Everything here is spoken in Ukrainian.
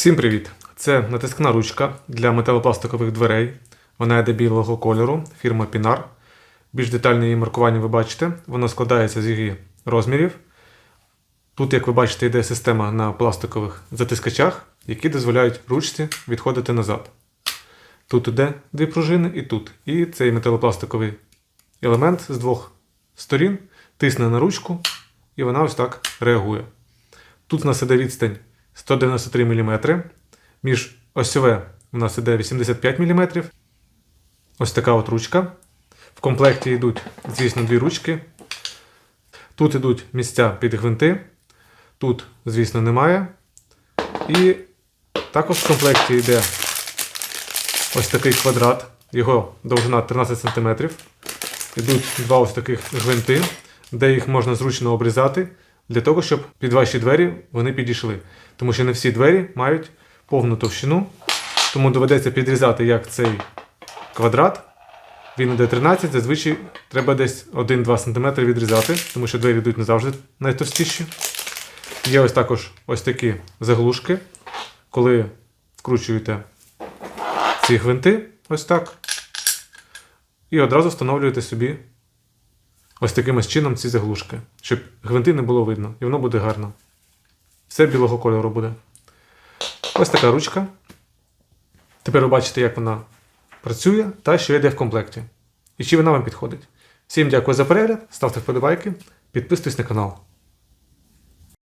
Всім привіт! Це натискна ручка для металопластикових дверей. Вона йде білого кольору, фірма Pinar. Більш детальне її маркування ви бачите. Воно складається з її розмірів. Тут, як ви бачите, йде система на пластикових затискачах, які дозволяють ручці відходити назад. Тут іде дві пружини і тут. І цей металопластиковий елемент з двох сторін тисне на ручку, і вона ось так реагує. Тут у нас іде відстань 193 мм. Між осьове у нас іде 85 мм. Ось така от ручка. В комплекті йдуть, звісно, дві ручки. Тут йдуть місця під гвинти. Тут, звісно, немає. І також в комплекті йде ось такий квадрат. Його довжина 13 см. Йдуть два ось таких гвинти, де їх можна зручно обрізати для того, щоб під ваші двері вони підійшли. Тому що не всі двері мають повну товщину, тому доведеться підрізати як цей квадрат. Він іде 13, зазвичай треба десь 1-2 см відрізати, тому що двері йдуть не завжди найтовстіші. Є ось також ось такі заглушки, коли вкручуєте ці гвинти, ось так, і одразу встановлюєте собі ось таким чином ці заглушки, щоб гвинти не було видно, і воно буде гарно. Все білого кольору буде. Ось така ручка. Тепер ви бачите, як вона працює та що йде в комплекті. І чи вона вам підходить. Всім дякую за перегляд, ставте вподобайки, підписуйтесь на канал.